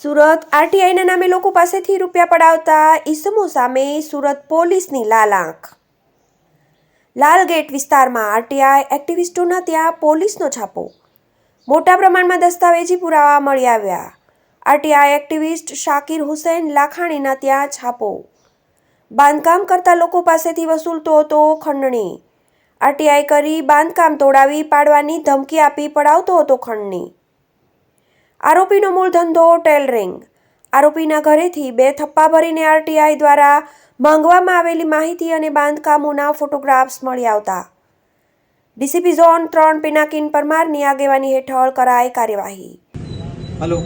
સુરત આરટીઆઈના નામે લોકો પાસેથી રૂપિયા પડાવતા ઈસમો સામે સુરત પોલીસની લાલ આંખ લાલગેટ વિસ્તારમાં આરટીઆઈ એક્ટિવિસ્ટોના ત્યાં પોલીસનો છાપો. મોટા પ્રમાણમાં દસ્તાવેજી પુરાવા મળી આવ્યા. આરટીઆઈ એક્ટિવિસ્ટ શાકિર હુસૈન લાખાણીના ત્યાં છાપો. બાંધકામ કરતા લોકો પાસેથી વસૂલતો હતો ખંડણી. આરટીઆઈ કરી બાંધકામ તોડાવી પાડવાની ધમકી આપી પડાવતો હતો ખંડણી. આરોપીનો મૂળ ધંધો ટેલરિંગ આરોપીના ઘરેથી બે થપ્પા ભરીને આરટીઆઈ દ્વારા માંગવામાં આવેલી માહિતી અને બાંધકામોના ફોટોગ્રાફ્સ મળી આવતા. ડીસીપી ઝોન ત્રણ પિનાકિન પરમારની આગેવાની હેઠળ કરાઈ કાર્યવાહી. હલો.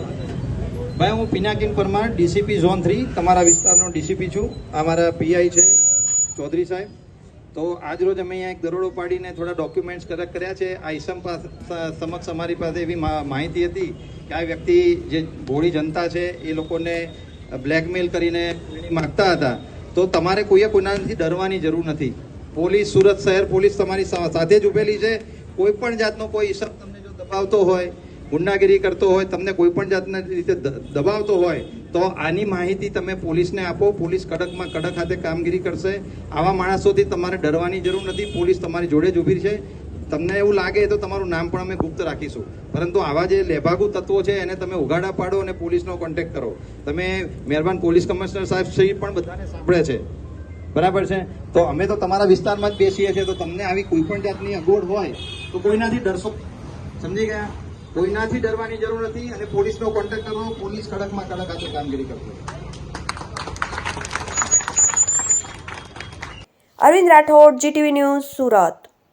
ભાઈ, હું Pinakin Parmar, DCP zone three. તમારા વિસ્તારનો ડીસીપી છું. આ પીઆઈ છે, ચૌધરી સાહેબ. તો આજ રોજ અમે અહીંયા એક દરોડો પાડીને થોડા ડોક્યુમેન્ટ્સ કલેક્ટ કર્યા છે. આ ઈસમ સમક્ષ અમારી પાસે એવી માહિતી હતી કે આ વ્યક્તિ જે ભોળી જનતા છે એ લોકોને બ્લેકમેલ કરીને માગતા હતા. તો તમારે કોઈએ કોઈનાથી ડરવાની જરૂર નથી. પોલીસ, સુરત શહેર પોલીસ તમારી સાથે જ ઉભેલી છે. કોઈ પણ જાતનો કોઈ ઈસમ તમને જો દબાવતો હોય ગુંડાગીરી કરતો હોય, તમને કોઈ પણ જાતના રીતે દબાવતો હોય, તો આની માહિતી તમે પોલીસને આપો. પોલીસ કડકમાં કડક હાથે કામગીરી કરશે. આવા માણસોથી તમારે ડરવાની જરૂર નથી. પોલીસ તમારી જોડે જ ઊભી છે. તમને એવું લાગે તો તમારું નામ પણ અમે ગુપ્ત રાખીશું. પરંતુ આવા જે લેભાગુ તત્વો છે, એને તમે ઉગાડા પાડો અને પોલીસનો કોન્ટેક્ટ કરો. તમે મહેરબાન પોલીસ કમિશનર સાહેબ શ્રી પણ બધાને સાંભળે છે. બરાબર છે? તો અમે તો તમારા વિસ્તારમાં જ બેસીએ છીએ. તો તમને આવી કોઈ પણ જાતની અગવડ હોય, તો કોઈનાથી ડરશો? સમજી ગયા? કોઈનાથી ડરવાની જરૂર નથી અને પોલીસનો કોન્ટેક્ટ કરો પોલીસ કડકમાં કડક હાથે કામગીરી કરશે અરવિંદ રાઠોડ જીટીવી ન્યૂઝ સુરત.